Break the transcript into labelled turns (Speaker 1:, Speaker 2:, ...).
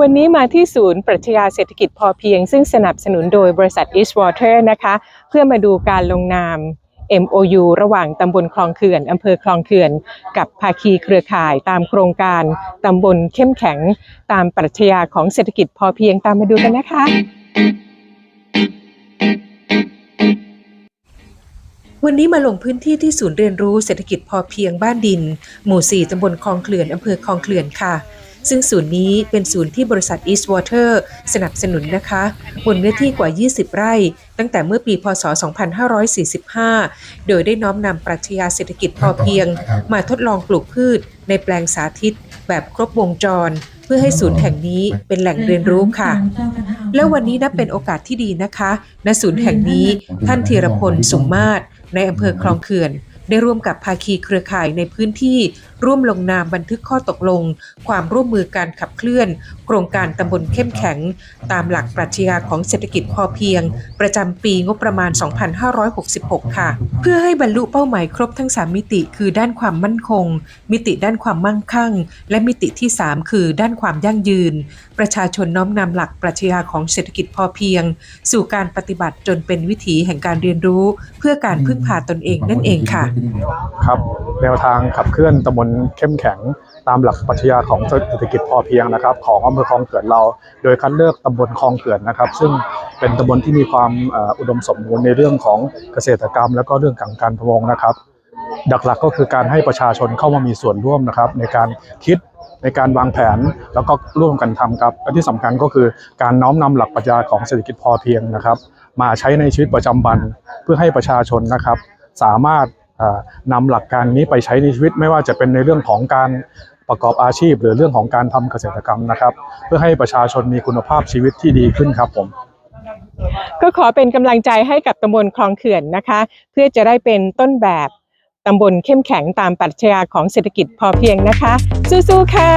Speaker 1: วันนี้มาที่ศูนย์ปรัชญาเศรษฐกิจพอเพียง ซึ่งสนับสนุนโดยบริษัท Eastwater นะคะ เพื่อมาดูการลงนาม MOU ระหว่างตำบลคลองเขื่อนอำเภอคลองเขื่อน กับภาคีเครือข่ายตามโครงการตำบลเข้มแข็ง ตามปรัชญาของเศรษฐกิจพอเพียงตามมาดูกันนะคะ วันนี้มาลงพื้นที่ที่ศูนย์เรียนรู้เศรษฐกิจพอเพียงบ้านดิน หมู่ 4ตำบลคลองเขื่อนอำเภอคลองเขื่อนค่ะ ซึ่งศูนย์นี้เป็นศูนย์ที่บริษัท Eastwater สนับสนุนนะคะบนเนื้อที่กว่า 20 ไร่ ตั้งแต่เมื่อปีพศ 2545 โดยได้น้อมนำปรัชญาเศรษฐกิจพอเพียง มาทดลองปลูกพืชในแปลงสาธิต แบบครบวงจร เพื่อให้ศูนย์แห่งนี้เป็นแหล่งเรียนรู้ค่ะ แล้ววันนี้นับเป็นโอกาสที่ดีนะคะณศูนย์แห่งนี้ท่านธีรพลสุมมาศในอำเภอคลองเขื่อน ได้ร่วมกับภาคีเครือข่ายในพื้นที่ร่วมลงนามบันทึกข้อตกลง ความร่วมมือการขับเคลื่อน โครงการตำบลเข้มแข็ง ตามหลักปรัชญาของเศรษฐกิจพอเพียง ประจำปีงบประมาณ 2566 ค่ะ เพื่อให้บรรลุเป้าหมายครบทั้ง 3 มิติ คือด้านความมั่นคง มิติด้านความมั่งคั่ง และมิติที่ 3 คือด้านความยั่งยืน ประชาชนน้อมนำหลักปรัชญาของเศรษฐกิจพอเพียง สู่การปฏิบัติจนเป็นวิถีแห่งการเรียนรู้ เพื่อการพึ่งพาตนเองนั่นเองค่ะ
Speaker 2: ครับแนวทางขับเคลื่อนตำบลเข้มแข็งตามหลักปรัชญาของเศรษฐกิจพอเพียงนะครับ ของอำเภอคลองเขื่อนเรา โดยคัดเลือกตำบลคลองเขื่อนนะครับ ซึ่งเป็นตำบลที่มีความอุดมสมบูรณ์ในเรื่องของเกษตรกรรม แล้วก็เรื่องของการประมงนะครับหลักๆก็คือการให้ประชาชนเข้ามามีส่วนร่วมนะครับ ในการคิดในการวางแผนแล้วก็ร่วมกันทำครับและที่สำคัญก็คือการน้อมนำหลักปรัชญาของเศรษฐกิจพอเพียงนะครับ มาใช้ในชีวิตประจำวันเพื่อให้ประชาชนนะครับ สามารถ นำหลักการนี้ไปใช้ในชีวิตไม่ว่าจะเป็นในเรื่องของการประกอบอาชีพ หรือเรื่องของการทำเกษตรกรรมนะครับ เพื่อให้ประชาชนมีคุณภาพชีวิตที่ดีขึ้นครับผม
Speaker 1: ก็ขอเป็นกำลังใจให้กับตำบลคลองเขื่อนนะคะ เพื่อจะได้เป็นต้นแบบตำบลเข้มแข็งตามปรัชญาของเศรษฐกิจพอเพียงนะคะ สู้ๆค่ะ